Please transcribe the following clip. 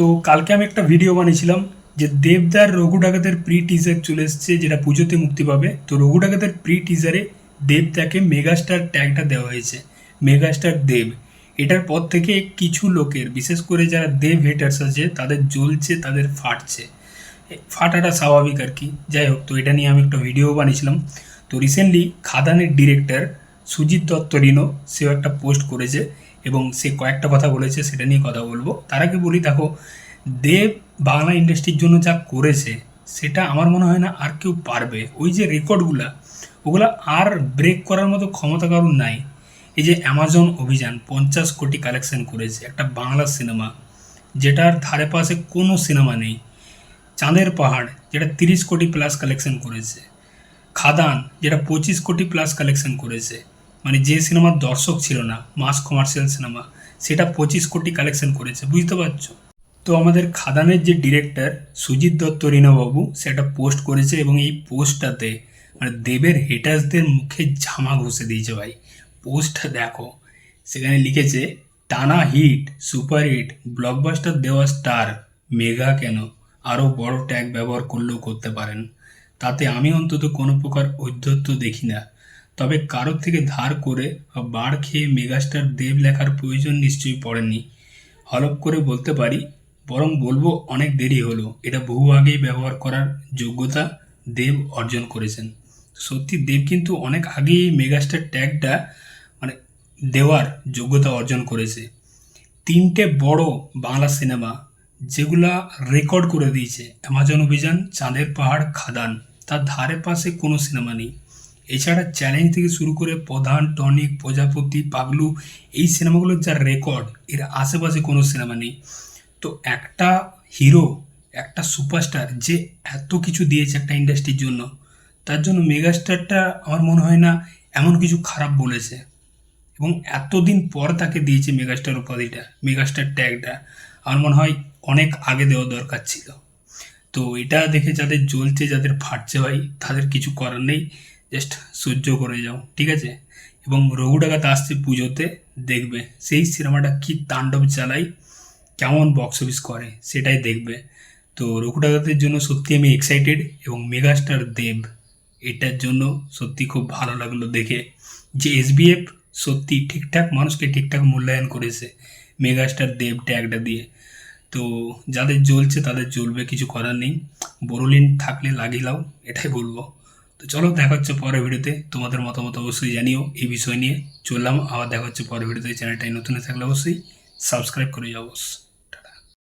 তো কালকে আমি একটা ভিডিও বানিয়েছিলাম যে দেবদার রঘু ডাকাতের প্রি টিজার চলে এসেছে, যেটা পুজোতে মুক্তি পাবে। তো রঘু ডাকাতের প্রি টিজারে দেবদাকে মেগাস্টার ট্যাগটা দেওয়া হয়েছে মেগাস্টার দেব। এটার পর থেকে কিছু লোকের, বিশেষ করে যারা দেব হেটার্স আছে, তাদের জ্বলছে, তাদের ফাটছে। ফাটাটা স্বাভাবিক আর কি। যাই হোক, তো এটা নিয়ে আমি একটা ভিডিও বানিয়েছিলাম। তো রিসেন্টলি খাদানের ডিরেক্টর সুজিত দত্ত রিনো, সেও একটা পোস্ট করেছে। এবং সে কয়েকটা কথা বলেছে, সেটা নিয়ে কথা বলব। তার আগে বলি, দেখো, দেব বাংলা ইন্ডাস্ট্রির জন্য যা করেছে, সেটা আমার মনে হয় না আর কেউ পারবে। ওই যে রেকর্ডগুলা, ওগুলা আর ব্রেক করার মতো ক্ষমতা কারণ নাই। এই যে অ্যামাজন অভিযান, পঞ্চাশ কোটি কালেকশন করেছে, একটা বাংলা সিনেমা যেটার ধারে পাশে কোনো সিনেমা নেই। চাঁদের পাহাড়, যেটা তিরিশ কোটি প্লাস কালেকশন করেছে। খাদান, যেটা পঁচিশ কোটি প্লাস কালেকশন করেছে। মানে যে সিনেমার দর্শক ছিল না মাস কমার্শিয়াল সিনেমা সেটা পঁচিশ কোটি কালেকশন করেছে, বুঝতে পারছ? তো আমাদের খাদানের যে ডিরেক্টর সুজিত দত্ত রিনাবাবু, সেটা পোস্ট করেছে এবং এই পোস্টটাতে মানে দেবের হেটার্সদের মুখে ঝামা ঘষে দিয়েছে ভাই। পোস্টটা দেখো, সেখানে লিখেছে, টানা হিট সুপার হিট ব্লকবাস্টার দেওয়া স্টার মেগা কেন? আরও বড় ট্যাগ ব্যবহার করলেও করতে পারেন। তাতে আমি অন্তত কোনো প্রকার ঔদ্ধত্য দেখি না। তবে কারোর থেকে ধার করে বা বার খেয়ে মেগাস্টার দেব লেখার প্রয়োজন নিশ্চয়ই পড়েনি হলপ করে বলতে পারি, বরং বলব অনেক দেরি হলো। এটা বহু আগেই ব্যবহার করার যোগ্যতা দেব অর্জন করেছেন। সত্যি দেব কিন্তু অনেক আগেই মেগাস্টার ট্যাগটা মানে দেওয়ার যোগ্যতা অর্জন করেছে। তিনটে বড় বাংলা সিনেমা, যেগুলা রেকর্ড করে দিয়েছে। অ্যামাজন অভিযান, চাঁদের পাহাড়, খাদান। তার ধারে পাশে কোনো সিনেমা নেই। এছাড়া চ্যালেঞ্জ থেকে শুরু করে প্রধান টনিক প্রজাপতি, পাগলু, এই সিনেমাগুলোর যা রেকর্ড এর আশেপাশে কোনো সিনেমা নেই। তো একটা হিরো একটা সুপারস্টার যে এত কিছু দিয়েছে একটা ইন্ডাস্ট্রির জন্য, তার জন্য মেগাস্টারটা আমার মনে হয় না এমন কিছু খারাপ বলেছে। এবং এতদিন পর তাকে দিয়েছে মেগাস্টার উপাধিটা মেগাস্টার ট্যাগটা আমার মনে হয় অনেক আগে দেওয়া দরকার ছিল। তো এটা দেখে যাদের জ্বলছে, যাদের ফাটছে ভাই, তাদের কিছু করার নেই। জাস্ট সহ্য করে যাও, ঠিক আছে? এবং রঘু ডাকাত আসছে পুজোতে দেখবে। সেই সিনেমাটা কি তাণ্ডব চালাই কেমন বক্স অফিস করে, সেটাই দেখবে। তো রঘু ডাকাতের জন্য সত্যি আমি এক্সাইটেড এবং মেগাস্টার দেব। এটার জন্য সত্যি খুব ভালো লাগল দেখে। যে এসবিএফ সত্যি ঠিকঠাক মানুষকে ঠিকঠাক মূল্যায়ন করেছে মেগাস্টার দেব ট্যাগটা দিয়ে। তো যাদের জ্বলছে তাদের জ্বলবে, কিছু করার নেই। বোরোলিন থাকলে লাগিয়ে লাও এটাই বলব। তো চলো দেখা হচ্ছে পরের ভিডিওতে। তোমাদের মতামত অবশ্যই জানিও এই বিষয় নিয়ে। চললাম, আবার দেখা হচ্ছে পরের ভিডিওতে। চ্যানেলটাই নতুন থাকলে অবশ্যই সাবস্ক্রাইব করে যাও অবশ্যই